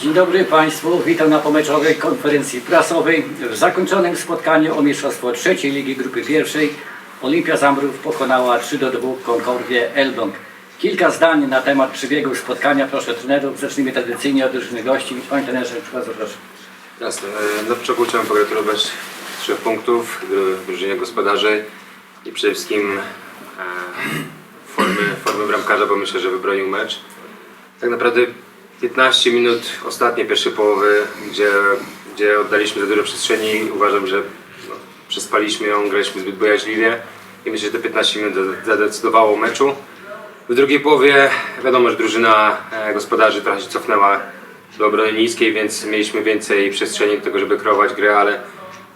Dzień dobry Państwu, witam na pomeczowej konferencji prasowej. W zakończonym spotkaniu o mistrzostwo trzeciej ligi grupy pierwszej Olimpia Zambrów pokonała 3 do 2 Concordię Elbląg. Kilka zdań na temat przebiegu spotkania, proszę trenerów. Zacznijmy tradycyjnie od drużyny gości. Panie trenerze, bardzo proszę. Jasne. Na początku chciałem pogratulować trzech punktów e, drużynie gospodarzy i przede wszystkim e, formy, formy bramkarza, bo myślę, że wybronił mecz. Tak naprawdę 15 minut ostatniej pierwszej połowy, gdzie, gdzie oddaliśmy za dużo przestrzeni, uważam, że no, przespaliśmy ją, graliśmy zbyt bojaźliwie i myślę, że te 15 minut zadecydowało o meczu. W drugiej połowie wiadomo, że drużyna e, gospodarzy trochę się cofnęła do obrony niskiej, więc mieliśmy więcej przestrzeni do tego, żeby kreować grę, ale,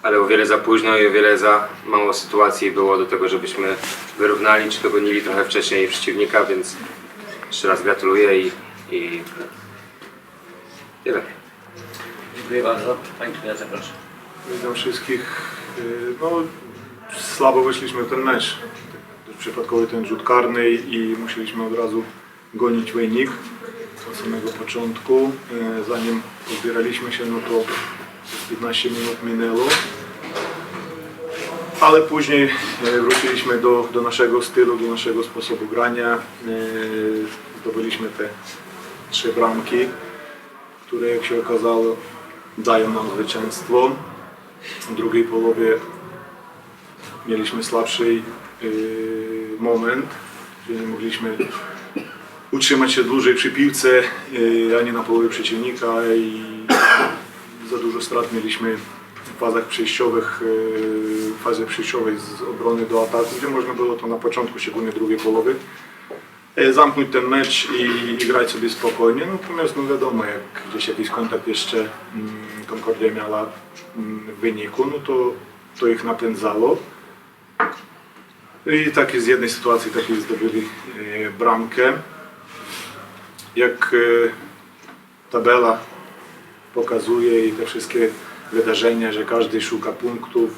ale o wiele za późno i o wiele za mało sytuacji było do tego, żebyśmy wyrównali czy dogonili trochę wcześniej przeciwnika, więc jeszcze raz gratuluję i, i tyle. Dziękuję bardzo. Panie trenerze, proszę. Witam wszystkich. Y, No, słabo wyszliśmy w ten mecz. Przypadkowy ten rzut karny i musieliśmy od razu gonić wynik od samego początku. Y, Zanim pozbieraliśmy się, no to 15 minut minęło. Ale później y, wróciliśmy do, do naszego stylu, do naszego sposobu grania. Zdobyliśmy te trzy bramki, które jak się okazało dają nam zwycięstwo. W drugiej połowie mieliśmy słabszy yy, moment, gdzie nie mogliśmy utrzymać się dłużej przy piłce, yy, ani na połowie przeciwnika i za dużo strat mieliśmy w fazach przejściowych, yy, w fazie przejściowej z obrony do ataku, gdzie można było to na początku, szczególnie drugiej połowy, zamknąć ten mecz i, i grać sobie spokojnie. Natomiast no wiadomo, jak gdzieś jakiś kontakt jeszcze mm, Concordia miała mm, w wyniku, no to, to ich napędzało. I tak z jednej sytuacji takiej zdobyli e, bramkę. Jak e, tabela pokazuje i te wszystkie wydarzenia, że każdy szuka punktów,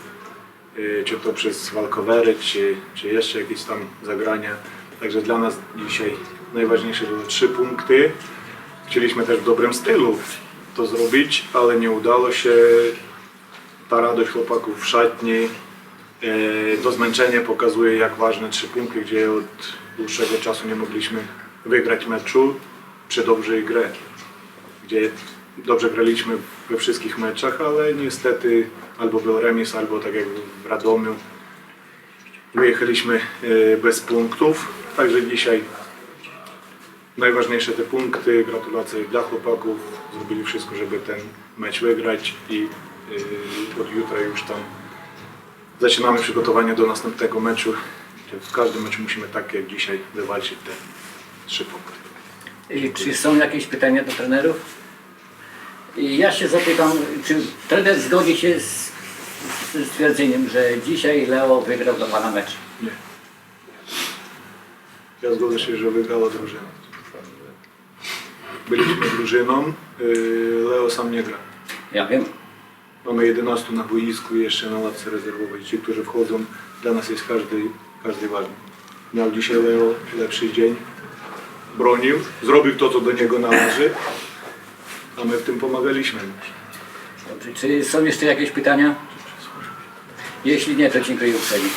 e, czy to przez walkowery, czy, czy jeszcze jakieś tam zagrania. Także dla nas dzisiaj najważniejsze to trzy punkty. Chcieliśmy też w dobrym stylu to zrobić, ale nie udało się. Ta radość chłopaków w szatni, e, to zmęczenie pokazuje jak ważne trzy punkty, gdzie od dłuższego czasu nie mogliśmy wygrać meczu przy dobrej grze. Gdzie dobrze graliśmy we wszystkich meczach, ale niestety albo był remis, albo tak jak w Radomiu wyjechaliśmy e, bez punktów. Także dzisiaj najważniejsze te punkty. Gratulacje dla chłopaków. Zrobili wszystko, żeby ten mecz wygrać i yy, od jutra już tam zaczynamy przygotowanie do następnego meczu. W każdym meczu musimy tak jak dzisiaj wywalczyć te trzy punkty. I Czy są jakieś pytania do trenerów? Ja się zapytam, czy trener zgodzi się z, z stwierdzeniem, że dzisiaj Leo wygrał dla Pana mecz? Nie. Ja zgodzę się, że wygrała drużyna. Byliśmy drużyną, yy, Leo sam nie gra. Ja wiem. Mamy 11 na boisku i jeszcze na ławce rezerwowej. Ci, którzy wchodzą, dla nas jest każdy, każdy ważny. Miał dzisiaj Leo lepszy dzień. Bronił, zrobił to, co do niego należy, a my w tym pomagaliśmy. Dobrze. Czy są jeszcze jakieś pytania? Jeśli nie, to dziękuję uprzejmie.